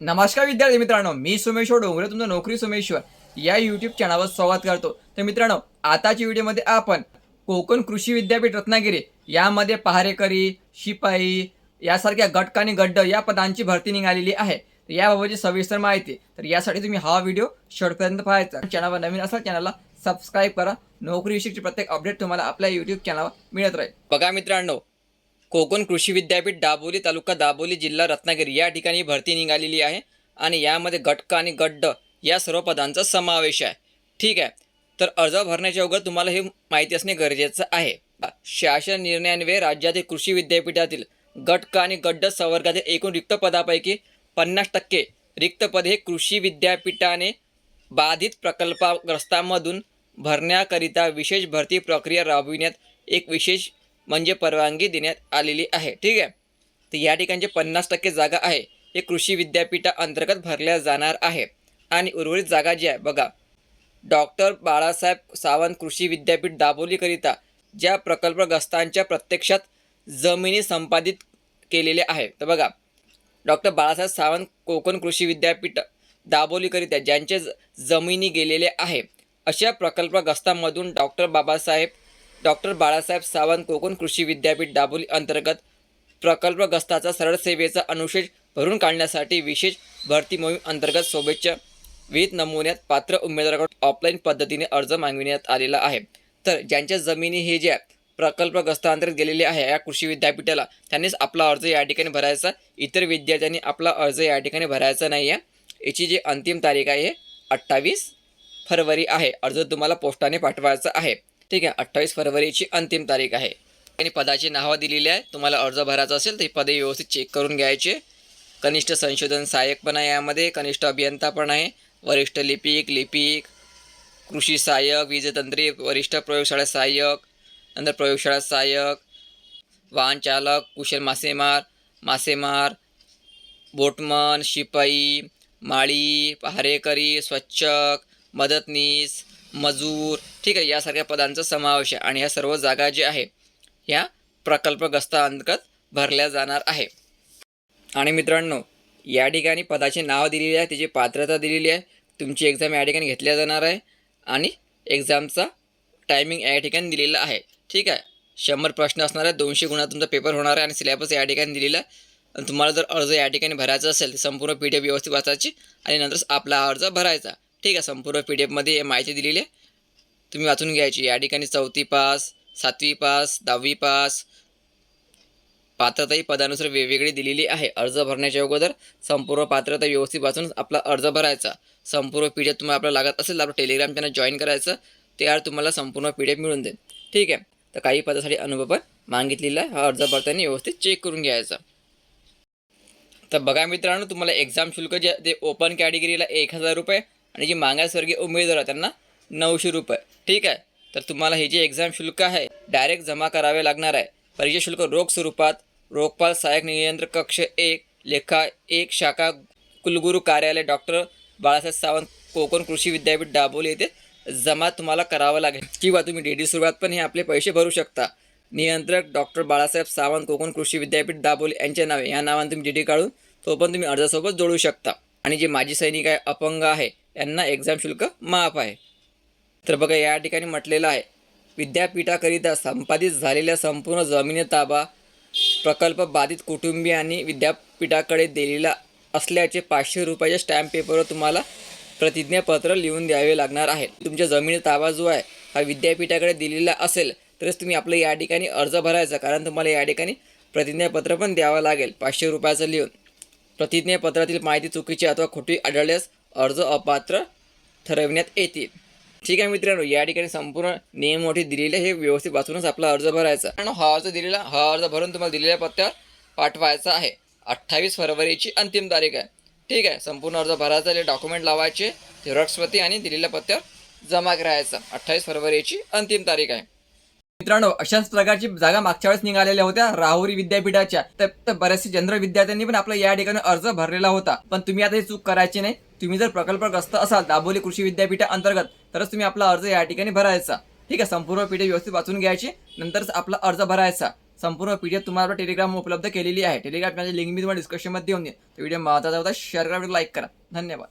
नमस्कार विद्यार्थी मित्रांनो मी सोमेश्वर डोंगरे तुमचं नोकरी सोमेश्वर. या यूट्यूब चॅनलवर स्वागत करतो. तर मित्रांनो आताच्या व्हिडिओमध्ये आपण कोकण कृषी विद्यापीठ रत्नागिरी यामध्ये पहारेकरी शिपाई यासारख्या गटक आणि गड्ड या पदांची भरती निघालेली आहे. तर याबाबतची सविस्तर माहिती. तर यासाठी तुम्ही हा व्हिडिओ शेवटपर्यंत पाहायचा. चॅनलवर नवीन असाल चॅनलला सबस्क्राईब करा. नोकरी विषयीची प्रत्येक अपडेट तुम्हाला आपल्या यूट्यूब चॅनलवर मिळत राहील. बघा मित्रांनो कोकण कृषी विद्यापीठ दाबोली तालुका दाबोली जिल्हा रत्नागिरी या ठिकाणी भरती निघालेली आहे आणि यामध्ये गटक आणि गड्ड या सर्व पदांचा समावेश आहे. ठीक आहे. तर अर्ज भरण्याच्या अगोदर तुम्हाला हे माहिती असणे गरजेचं आहे. शासन निर्णयान्वये राज्यातील कृषी विद्यापीठातील गटक आणि गड्ड संवर्गातील एकूण रिक्त पदापैकी पन्नास टक्के रिक्त पदे हे कृषी विद्यापीठाने बाधित प्रकल्पग्रस्तांमधून भरण्याकरिता विशेष भरती प्रक्रिया राबविण्यात एक विशेष म्हणजे परवानगी देण्यात आलेली आहे. ठीक आहे? तर या ठिकाणचे पन्नास टक्के जागा आहे. हे कृषी विद्यापीठाअंतर्गत भरल्या जाणार आहे. आणि उर्वरित जागा जी आहे बघा. डॉक्टर बाळासाहेब सावंत कृषी विद्यापीठ दाबोलीकरिता ज्या प्रकल्पग्रस्तांच्या प्रत्यक्षात जमिनी संपादित केलेल्या आहे तर बघा डॉक्टर बाळासाहेब सावंत कोकण कृषी विद्यापीठ दाबोलीकरिता ज्यांचे ज- जमिनी गेलेले आहे अशा प्रकल्पग्रस्तांमधून डॉक्टर बाबासाहेब डॉक्टर बाळासाहेब सावंत कोकण कृषी विद्यापीठ दाबोली अंतर्गत प्रकल्पग्रस्ताचा सरळ सेवेचा अनुशेष भरून काढण्यासाठी विशेष भरती मोहीम अंतर्गत सोबतच्या विविध नमुन्यात पात्र उमेदवाराकडून ऑफलाईन पद्धतीने अर्ज मागविण्यात आलेला आहे. तर ज्यांच्या जमिनी हे जे प्रकल्पग्रस्तांतर्गत गेलेले आहे या कृषी विद्यापीठाला त्यांनीच आपला अर्ज या ठिकाणी भरायचा इतर विद्यार्थ्यांनी आपला अर्ज या ठिकाणी भरायचा नाही आहे याची जी अंतिम तारीख आहे अठ्ठावीस फरवरी आहे. अर्ज तुम्हाला पोस्टाने पाठवायचा आहे. ठीक आहे अठ्ठावीस फरवरीची अंतिम तारीख आहे. आणि पदाची नावं दिलेली आहे तुम्हाला अर्ज भरायचा असेल तर ही पदे व्यवस्थित चेक करून घ्यायचे. कनिष्ठ संशोधन सहाय्यक पण आहे यामध्ये कनिष्ठ अभियंता पण आहे वरिष्ठ लिपिक लिपिक कृषी सहाय्यक वीजतंत्री वरिष्ठ प्रयोगशाळा सहाय्यक नंतर प्रयोगशाळा सहाय्यक वाहन चालक कुशल मासेमार मासेमार बोटमन शिपाई माळी पहारेकरी स्वच्छक मदतनीस मजूर ठीक आहे यासारख्या पदांचा समावेश आहे. आणि ह्या सर्व जागा जे आहे ह्या प्रकल्पग्रस्तांतर्गत भरल्या जाणार आहे. आणि मित्रांनो या ठिकाणी पदाचे नाव दिलेले आहे त्याची पात्रता दिलेली आहे. तुमची एक्झाम या ठिकाणी घेतल्या जाणार आहे. आणि एक्झामचा टायमिंग या ठिकाणी दिलेला आहे. ठीक आहे? शंभर प्रश्न असणार आहे दोनशे गुणा तुमचा पेपर होणार आहे आणि सिलेबस या ठिकाणी दिलेला आहे. आणि तुम्हाला जर अर्ज या ठिकाणी भरायचा असेल तर संपूर्ण पी डी एफ व्यवस्थित वाचायची आणि नंतर आपला अर्ज भरायचा. ठीक आहे संपूर्ण पी डी एफमध्ये माहिती दिलेली आहे. तुम्ही वाचून घ्यायची. या ठिकाणी चौथी पास सातवी पास दहावी पास पात्रताही पदानुसार वेगवेगळी दिलेली आहे. अर्ज भरण्याच्या अगोदर संपूर्ण पात्रता व्यवस्थित वाचून आपला अर्ज भरायचा. संपूर्ण पी डी एफ तुम्हाला आपला लागत असेल तर आपलं टेलिग्राम चॅनल जॉईन करायचं. त्यावर तुम्हाला संपूर्ण पी डी एफ मिळून देईल. ठीक आहे. तर काही पदासाठी अनुभव पण मागितलेला आहे. हा अर्ज भरताना व्यवस्थित चेक करून घ्यायचा. तर बघा मित्रांनो तुम्हाला एक्झाम शुल्क जे ते ओपन कॅटेगरीला एक हजार रुपये आणि जी मागासवर्गीय उमेदवार आहे त्यांना नऊशे रुपये. ठीक आहे? तर तुम्हाला हे जे एक्झाम शुल्क आहे डायरेक्ट जमा करावे लागणार आहे. परीक्षा शुल्क रोख स्वरूपात रोखपाल सहाय्यक नियंत्रक कक्ष एक लेखा एक शाखा कुलगुरू कार्यालय डॉक्टर बाळासाहेब सावंत कोकण कृषी विद्यापीठ दाबोली येथे जमा तुम्हाला करावं लागेल. किंवा तुम्ही डी डी सुरुवात पण हे आपले पैसे भरू शकता. नियंत्रक डॉक्टर बाळासाहेब सावंत कोकण कृषी विद्यापीठ दाबोली यांच्या नावे या नावाने तुम्ही डी डी काढून तो पण तुम्ही अर्जासोबत जोडू शकता. आणि जे माजी सैनिक आहे अपंग आहे यांना एक्झाम शुल्क माफ आहे. तर बघा या ठिकाणी म्हटलेलं आहे विद्यापीठाकरिता संपादित झालेल्या संपूर्ण जमिनी ताबा प्रकल्प बाधित कुटुंबियांनी विद्यापीठाकडे दिलेला असल्याचे पाचशे रुपयाच्या स्टॅम्प पेपरवर तुम्हाला प्रतिज्ञापत्र लिहून द्यावे लागणार आहे. तुमच्या जमिनी ताबा जो आहे हा विद्यापीठाकडे दिलेला असेल तरच तुम्ही आपलं या ठिकाणी अर्ज भरायचा कारण तुम्हाला या ठिकाणी प्रतिज्ञापत्र पण द्यावं लागेल पाचशे रुपयाचं लिहून. प्रतिज्ञापत्रातील माहिती चुकीची अथवा खोटी आढळल्यास अर्ज अपात्र ठरविण्यात येतील. ठीक आहे मित्रांनो या ठिकाणी संपूर्ण नियम मोठी दिलेले हे व्यवस्थित वाचूनच आपला अर्ज भरायचा. आणि हा अर्ज दिलेला हा अर्ज भरून तुम्हाला दिलेल्या पत्त्यावर पाठवायचा आहे. अठ्ठावीस फरवरीची अंतिम तारीख आहे. ठीक आहे संपूर्ण अर्ज भरायचा डॉक्युमेंट लावायचे झेरॉक्सवरती आणि दिलेल्या पत्त्यावर जमा करायचा. अठ्ठावीस फरवरीची अंतिम तारीख आहे. मित्रांनो अशाच प्रकारची जागा मागच्या वेळेस निघालेल्या होत्या राहुरी विद्यापीठाच्या. तर बऱ्याचशे बऱ्याचशा जनरल विद्यार्थ्यांनी पण आपला या ठिकाणी अर्ज भरलेला होता. पण तुम्ही आता ही चूक करायची नाही. तुम्ही जर प्रकल्पग्रस्त असाल दाबोली कृषी विद्यापीठा अंतर्गत तरच तुम्ही आपला अर्ज या ठिकाणी भरायचा. ठीक आहे संपूर्ण पीठ व्यवस्थित वाचून घ्यायची नंतरच आपला अर्ज भरायचा. संपूर्ण पी तुम्हाला टेलिग्राम उपलब्ध केलेली आहे. टेलिग्राम माझी लिंक मी तुम्हाला डिस्कशनमध्ये देऊन देईन. तो व्हिडिओ महत्त्वाचा होता शेअर करा लाईक करा. धन्यवाद.